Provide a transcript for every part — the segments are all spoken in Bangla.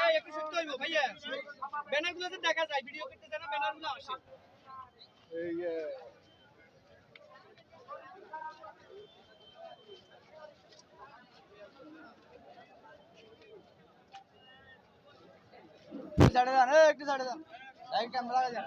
এই, একটু সত্যি হইবো, ভাইয়া। ব্যানারগুলো তো দেখা যায় ভিডিও করতে জানা ব্যানারগুলো আসে। সাইডে যান একটু সাইডে যান লাইট ক্যামেরা লাগা যান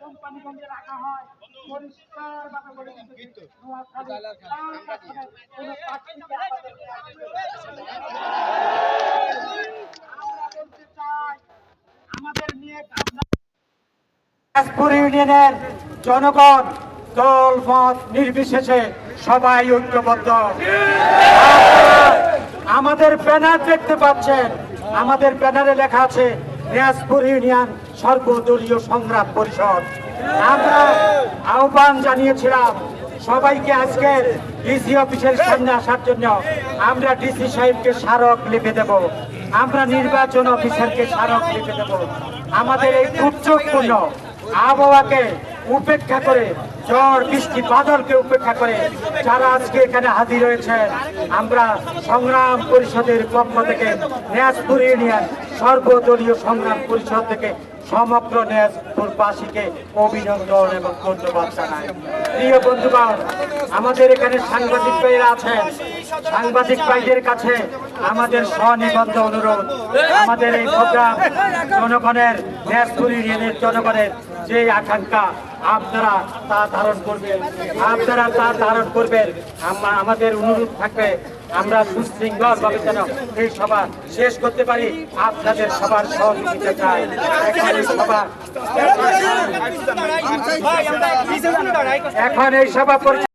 কোম্পানিগঞ্জে রাখা হয়। পরিষ্কার ভাবে বলে দিতে নোয়াখালী টাউন কোনো প্রাকৃতিক আমাদেরকে আমরা বলতে চাই আমাদের নিয়ে দিনাজপুর ইউনিয়নের জনগণ দল মত নির্বিশেষে সবাই ঐক্যবদ্ধ। আমাদের ব্যানার দেখতে পাচ্ছেন। আমাদের ব্যানারে লেখা আছে দিনাজপুর ইউনিয়ন সর্বদলীয় সংগ্রাম পরিষদ। আমরা আহ্বান জানিয়েছিলাম সবাইকে আজকে ডিসি অফিসের সামনে আসার জন্য। আমরা ডিসি সাহেবকে স্মারক লিখে দেব। আমরা নির্বাচন অফিসারকে স্মারক লিখে দেব। আমাদের এই দুর্যোগপূর্ণ আবহাওয়াকে উপেক্ষা করে, ঝড়, বৃষ্টি, বাদলকে উপেক্ষা করে যারা আজকে এখানে হাজির হয়েছেন, আমরা সংগ্রাম পরিষদের পক্ষ থেকে ন্যাসপুর ইউনিয়ন সর্বদলীয় সংগ্রাম পরিষদ থেকে সমগ্র ন্যাসপুরবাসীকে অভিনন্দন এবং ধন্যবাদ জানায় প্রিয় বন্ধুবান আমাদের এখানে সাংবাদিক ভাইয়েরা আছেন। সাংবাদিক ভাইদের কাছে আমাদের স্বনিবন্ধ অনুরোধ। আমাদের এই প্রোগ্রাম জনগণের ন্যাসপুর জনগণের যে আকাঙ্ক্ষা আপনারা তা ধারণ করবেন আপনারা তা ধারণ করবেন। আমাদের অনুরোধ থাকবে আমরা সুশৃঙ্খল ভাবে যেন এই সভা শেষ করতে পারি। আপনাদের সবার সহযোগিতা চাই। এখন এই সভা পরিচালনা